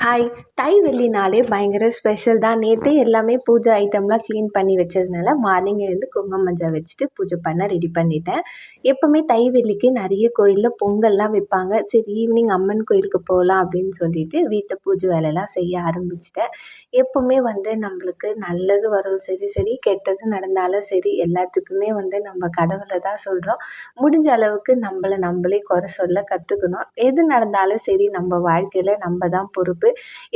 Hi தை வெள்ளினாலே பயங்கர special தான். நேற்று எல்லாமே பூஜை ஐட்டம்லாம் க்ளீன் பண்ணி வச்சதுனால மார்னிங் எழுந்து குங்குமம் மஞ்சள் வச்சுட்டு பூஜை பண்ண ரெடி பண்ணிட்டேன். எப்போவுமே தை வெள்ளிக்கு நிறைய கோயிலில் பொங்கல்லாம் வைப்பாங்க. சரி ஈவினிங் அம்மன் கோயிலுக்கு போகலாம் அப்படின்னு சொல்லிட்டு வீட்டை பூஜை வேலையெல்லாம் செய்ய ஆரம்பிச்சிட்டேன். எப்போவுமே வந்து நம்மளுக்கு நல்லது வரும். சரி சரி கெட்டது நடந்தாலும் சரி எல்லாத்துக்குமே வந்து நம்ம கடவுளை தான் சொல்கிறோம் முடிஞ்ச அளவுக்கு நம்மளை நம்மளே குறை சொல்ல கற்றுக்கணும் எது நடந்தாலும் சரி நம்ம வாழ்க்கையில் நம்ம தான் பொறுப்பு.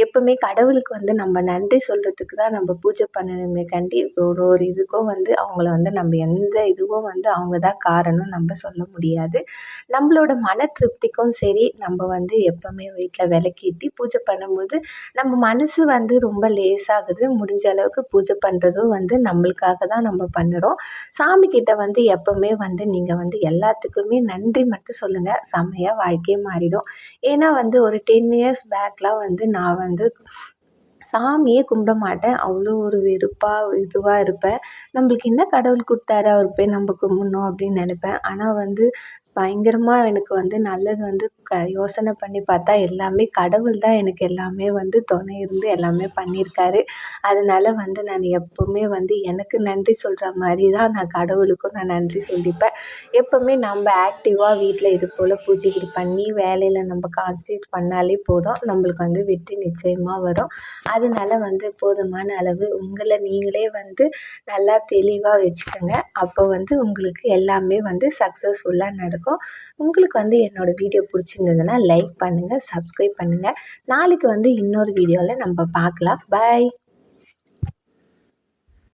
எப்போவுமே கடவுளுக்கு வந்து நம்ம நன்றி சொல்கிறதுக்கு தான் நம்ம பூஜை பண்ணணுமே கண்டி ஒரு ஒரு இதுக்கும் வந்து அவங்கள வந்து நம்ம எந்த இதுவும் வந்து அவங்க தான் காரணம் நம்ம சொல்ல முடியாது. நம்மளோட மன திருப்திக்கும் சரி நம்ம வந்து எப்போவுமே வீட்டில் விளக்கிட்டு பூஜை பண்ணும்போது நம்ம மனசு வந்து ரொம்ப லேஸாகுது முடிஞ்ச அளவுக்கு பூஜை பண்ணுறதும் வந்து நம்மளுக்காக தான் நம்ம பண்ணுறோம். சாமிக்கிட்ட வந்து எப்போவுமே வந்து நீங்கள் வந்து எல்லாத்துக்குமே நன்றி மட்டும் சொல்லுங்கள் செம்மையாக வாழ்க்கையே மாறிடும். ஏன்னா வந்து ஒரு டென் இயர்ஸ் பேக்லாம் வந்து நான் வந்து சாமியே கும்பிட மாட்டேன். அவ்வளோ ஒரு வெறுப்பாக இதுவாக இருப்பேன். நம்மளுக்கு என்ன கடவுள் கொடுத்தாரு அவர் போய் நம்ம கும்பிட்ணும் அப்படின்னு நினைப்பேன். ஆனால் வந்து பயங்கரமாக எனக்கு வந்து நல்லது வந்து க யோசனை பண்ணி பார்த்தா எல்லாமே கடவுள் தான் எனக்கு எல்லாமே வந்து துணை இருந்து எல்லாமே பண்ணியிருக்காரு. அதனால வந்து நான் எப்போவுமே வந்து எனக்கு நன்றி சொல்கிற மாதிரி தான் நான் கடவுளுக்கும் நான் நன்றி சொல்லிப்பேன். எப்போவுமே நம்ம ஆக்டிவாக வீட்டில் இது போல் பூஜைகள் பண்ணி வேலையில் நம்ம கான்சன்ட்ரேட் பண்ணாலே போதும். நம்மளுக்கு வந்து வெற்றி நிச்சயமாக வரும். அது அதனால வந்து போதுமான அளவு உங்களை நீங்களே வந்து நல்லா தெளிவாக வச்சுக்கோங்க. அப்போ வந்து உங்களுக்கு எல்லாமே வந்து சக்ஸஸ்ஃபுல்லாக நடக்கும். உங்களுக்கு வந்து என்னோடய வீடியோ பிடிச்சிருந்ததுன்னா லைக் பண்ணுங்கள் சப்ஸ்கிரைப் பண்ணுங்கள் நாளைக்கு வந்து இன்னொரு வீடியோவில் நம்ம பார்க்கலாம். பாய்